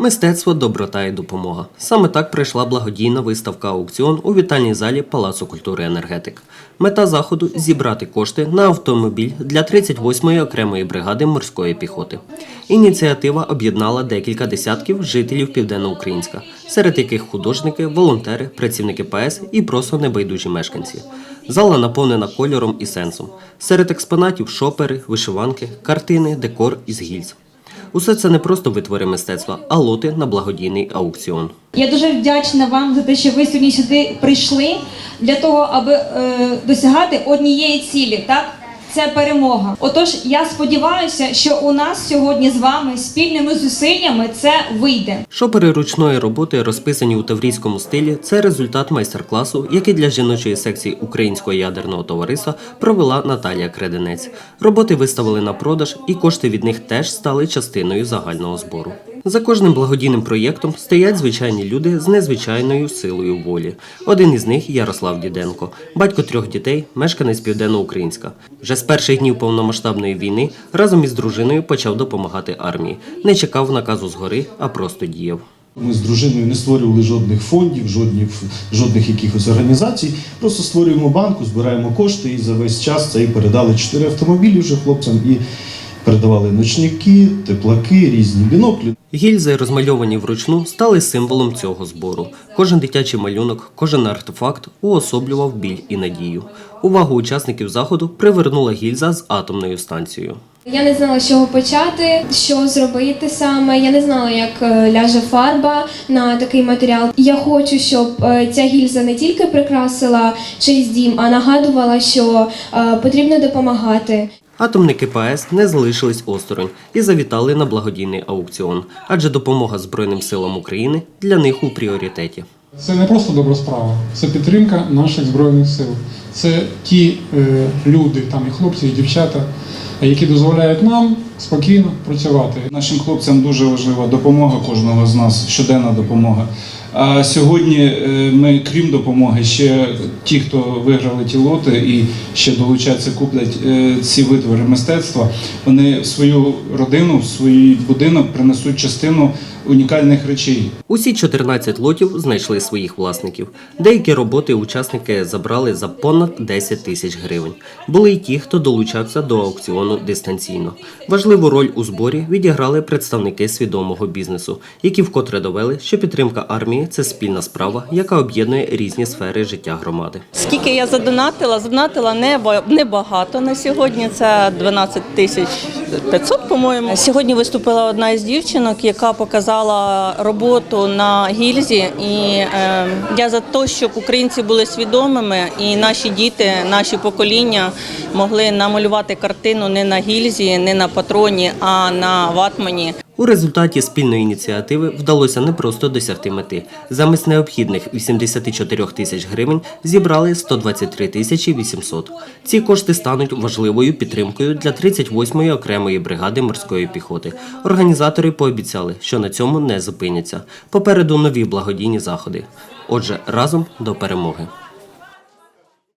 Мистецтво, доброта і допомога. Саме так пройшла благодійна виставка аукціон у вітальній залі Палацу культури енергетик. Мета заходу зібрати кошти на автомобіль для 38-ї окремої бригади морської піхоти. Ініціатива об'єднала декілька десятків жителів Південноукраїнська, серед яких художники, волонтери, працівники ПС і просто небайдужі мешканці. Зала наповнена кольором і сенсом. Серед експонатів шопери, вишиванки, картини, декор із гільз. Усе це не просто витвори мистецтва, а лоти на благодійний аукціон. Я дуже вдячна вам за те, що ви сьогодні сюди прийшли для того, аби е, досягати однієї цілі, так? Це перемога. Отож, я сподіваюся, що у нас сьогодні з вами спільними зусиллями це вийде. Шопери ручної роботи, розписані у таврійському стилі, це результат майстер-класу, який для жіночої секції Українського ядерного товариства провела Наталія Креденець. Роботи виставили на продаж, і кошти від них теж стали частиною загального збору. За кожним благодійним проєктом стоять звичайні люди з незвичайною силою волі. Один із них Ярослав Діденко, батько трьох дітей, мешканець Південноукраїнська. Вже з перших днів повномасштабної війни разом із дружиною почав допомагати армії. Не чекав наказу згори, а просто діяв. Ми з дружиною не створювали жодних фондів, жодних, жодних якихось організацій. Просто створюємо банку, збираємо кошти і за весь час це і передали чотири автомобілі вже хлопцям і передавали ночники, теплаки, різні біноклі. Гільзи, розмальовані вручну, стали символом цього збору. Кожен дитячий малюнок, кожен артефакт уособлював біль і надію. Увагу учасників заходу привернула гільза з атомною станцією. Я не знала, з чого почати, що зробити саме. Я не знала, як е, ляже фарба на такий матеріал. Я хочу, щоб е, ця гільза не тільки прикрасила чийсь дім, а нагадувала, що е, потрібно допомагати. Атомники ПАЕС не залишились осторонь і завітали на благодійний аукціон, адже допомога Збройним силам України для них у пріоритеті. Це не просто добра справа, це підтримка наших збройних сил. Це ті е, люди, там і хлопці, і дівчата, які дозволяють нам спокійно працювати. Нашим хлопцям дуже важлива допомога кожного з нас, щоденна допомога. А сьогодні е, ми, крім допомоги, ще ті, хто виграли ті лоти і ще долучаться, куплять е, ці витвори мистецтва, вони в свою родину, в свій будинок принесуть частину унікальних речей. Усі 14 лотів знайшли своїх власників. Деякі роботи учасники забрали за понад 10 тисяч гривень. Були й ті, хто долучався до аукціону дистанційно. Важливу роль у зборі відіграли представники свідомого бізнесу, які вкотре довели, що підтримка армії це спільна справа, яка об'єднує різні сфери життя громади. Скільки я задонатила? Задонатила небагато на сьогодні. Це 12 тисяч 500, по-моєму. Сьогодні виступила одна із дівчинок, яка показала роботу на гільзі. І е, я за те, щоб українці були свідомими, і наші діти, наші покоління могли намалювати картину не на гільзі, не на патроні, а на ватмані. У результаті спільної ініціативи вдалося не просто досягти мети. Замість необхідних 84 тисяч гривень зібрали 123 тисячі 800. Ці кошти стануть важливою підтримкою для 38-ї окремої бригади морської піхоти. Організатори пообіцяли, що на цьому не зупиняться. Попереду нові благодійні заходи. Отже, разом до перемоги.